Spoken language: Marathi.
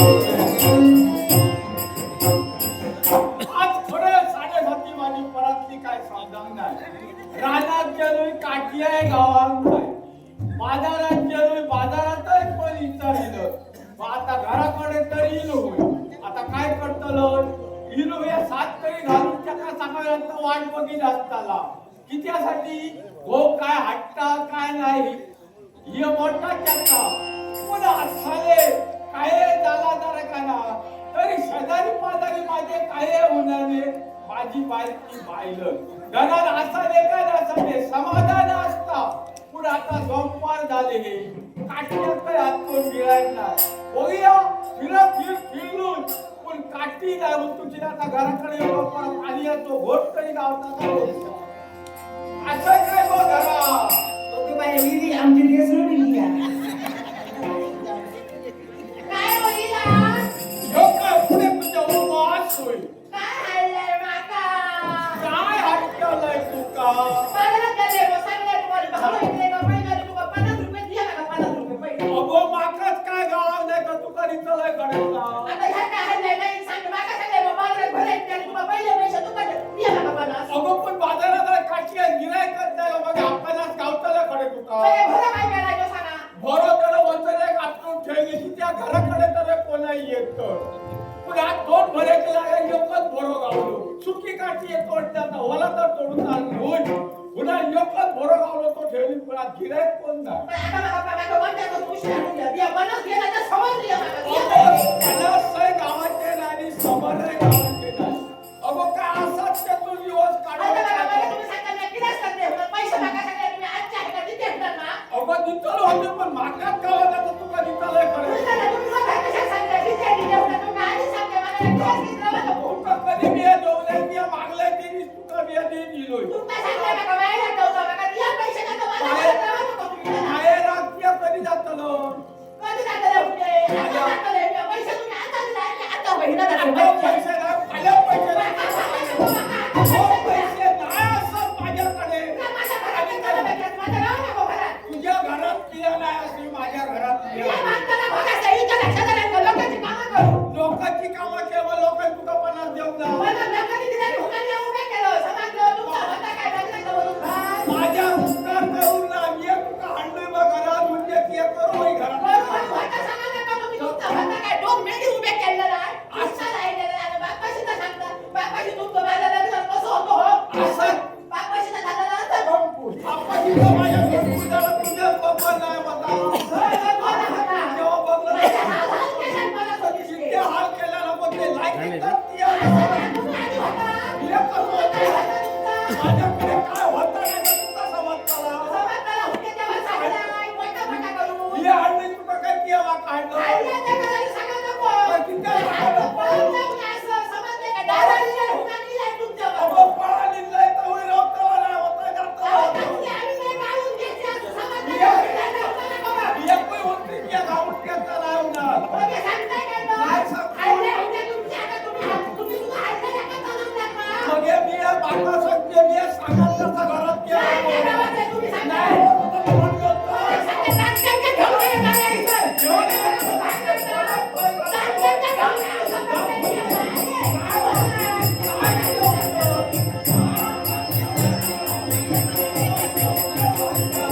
आज खरं साडेसाती माझी परातली काय समजावून नाही. रानात गेलोय काठी आहे गावात बाजारात गेलोय बाजारातच पण विचारिलं मग आता घराकडे तरी इलो होय आता काय करतलो इलो या सात तरी घालून चका सकाळपर्यंत वाट बघित असताला कित्यासाठी? हो काय हट्टा काय नाही. हे मोठा चक्का पण असाले काय माझे काय उन्हाने. माझी बायकी बायलं घरात असाले का नसाले समाधान असता. पण आता सोमवार झाले हे. काठीत तर हातून गिळायला? बघूया. फिरत फिर फिरून. पण काठी नाही तुझी आता घराकडे येऊन परत पाणी येतो. घोट तरी गावता अगो पण बाजारात काठी नाही मग आपणास गावताला कडे तुका ठेवली की त्या घराकडे तर कोणाही येत पण आज दोन एकच भरो गावलो सुकी काठी येतो आता होला तर तोडून आणून पुन्हा एकच भरो गावलो तो ठेवली कोण नाही तुका ठेवता माका दिया पैसे का तुम्ही मला. बाहेर आज बिया कधी जातलो? कधी जातले पुढे? आता जातले. पैसे तुम्ही आता दिले आणि आता बहिणा समाजलं, तुमचा होता काय बघितलं का बोलून? काय? माझ्या उपकार करून ना मी तुका हाणलोय बा घरात? म्हणजे ती करू होई घरात. बरोबर होता समाजलं का ఏమండి Oh,